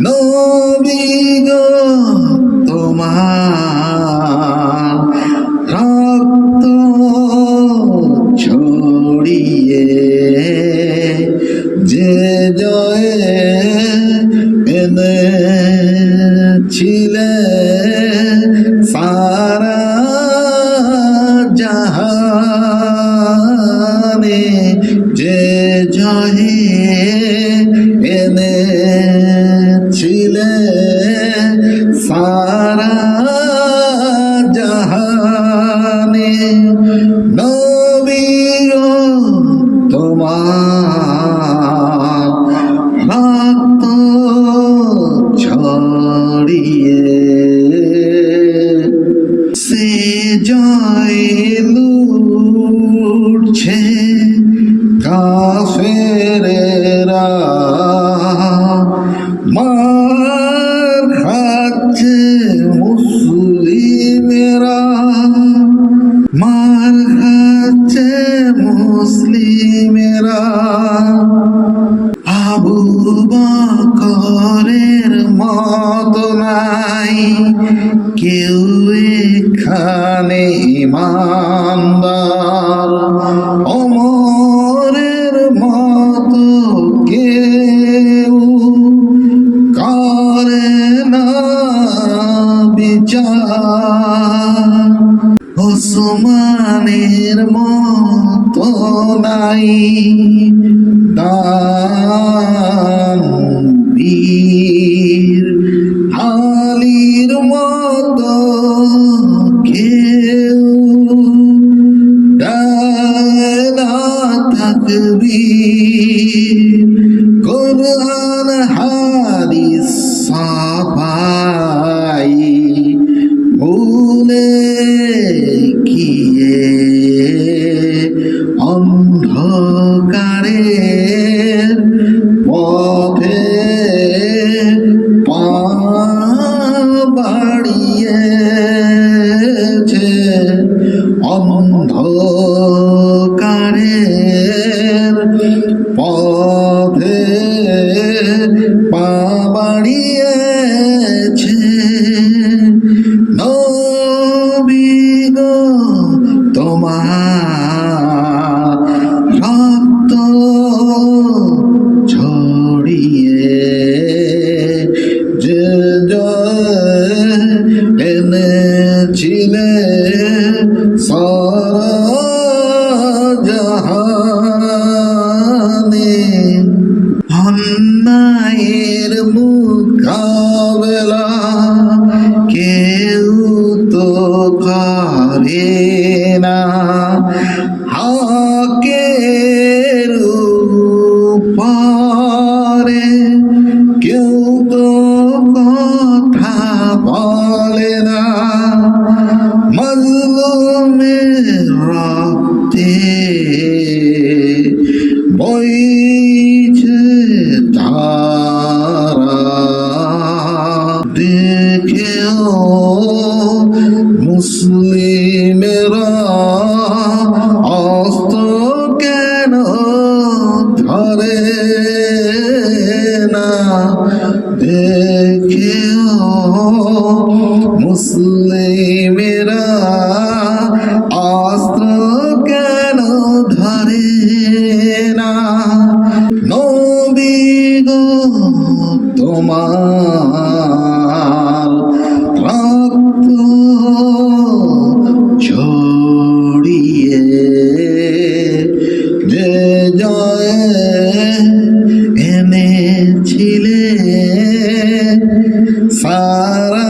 নবী গো তোমার জাহানে মার খাচ্ছে মুসলিমেরা আবু বকরের মত নাই। কেউ এখানে ইমানদার। অমরের মত কেউ করে না বিচার। ওসমানের মত নাই। দান বীর আলীর মতো কেউ বাড়িয়েছে অন্ধকারের পথে পা বাড়িয়েছে। নবী তোমার কেউ তো করে না। হকের উপরে কেউ তো কথা বলে না। মজলুমের রক্তে ধরে না। দেখেও মুসলিমেরা অস্ত্র কেন ধরে না? নবী গো তোমার সারা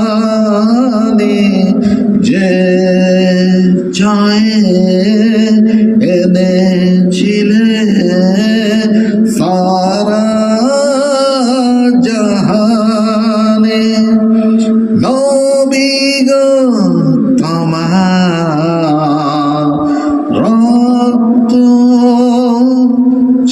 জাহানে যে জয় এনেছিলে সারা জাহানে নবী গো